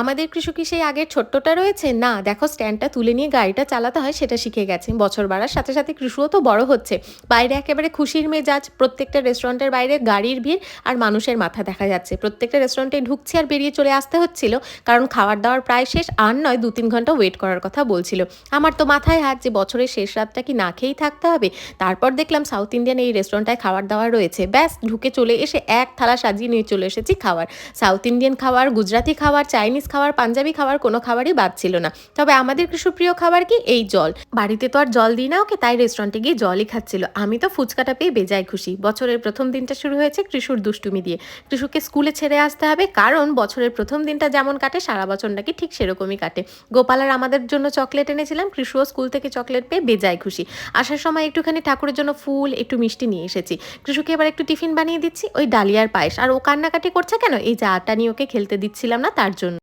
আমাদের কৃষক কি সেই আগের ছোট্টটা রয়েছে? না, দেখো স্ট্যান্ডটা তুলে নিয়ে গাড়িটা চালাতে হয়, সেটা শিখে গেছে। বছর বাড়ার সাথে সাথে কৃষুও তো বড় হচ্ছে। বাইরে একেবারে খুশির মেজাজ, প্রত্যেকটা রেস্টুরেন্টের বাইরে গাড়ির ভিড় আর মানুষের মাথা দেখা যাচ্ছে। প্রত্যেকটা রেস্টুরেন্টে ঢুকছে আর বেরিয়ে চলে আসতে হচ্ছিল, কারণ খাবার দাওয়ার প্রায় শেষ, আর নয় দু তিন ঘণ্টা ওয়েট করার কথা বলছিল। আমার তো মাথায় হাত যে বছরের শেষ রাতটা কি না খেয়েই থাকতে হবে? তারপর দেখলাম সাউথ ইন্ডিয়ান এই রেস্টুরেন্টটায় খাবার দাওয়ার রয়েছে। ব্যাস, ঢুকে চলে এসে এক থালা সাজিয়ে নিয়ে চলে এসেছি খাবার সাউথ ইন্ডিয়ান খাবার গুজরাতি খাবার চাইনিজ খাবার পাঞ্জাবি খাবার কোনো খাবারই বাদ ছিল না। তবে আমাদের কৃষপ্রিয় খাবার কি? এই জল। বাড়িতে তো আর জল দিই না ওকে, তাই রেস্টুরেন্টে গিয়ে জলই খাচ্ছিল। আমি তো ফুচকাটা পেয়ে বেজায় খুশি। বছরের প্রথম দিনটা শুরু হয়েছে কৃষুর দুষ্টুমি দিয়ে। কৃষুকে স্কুলে ছেড়ে আসতে হবে, কারণ বছরের প্রথম দিনটা যেমন কাটে, সারা বছর নাকি ঠিক সেরকমই কাটে। গোপাল আর আমাদের জন্য চকলেট এনেছিলাম, কৃষুও স্কুল থেকে চকলেট পেয়ে বেজায় খুশি। আসার সময় একটুখানি ঠাকুরের জন্য ফুল, একটু মিষ্টি নিয়ে এসেছি। কৃষুকে এবার একটু টিফিন বানিয়ে দিচ্ছি, ওই ডালিয়ার পায়েস। আর ও কান্নাকাটি করছে কেন? এই যে আটা নিয়ে ওকে খেলতে দিচ্ছিলাম না তার জন্য।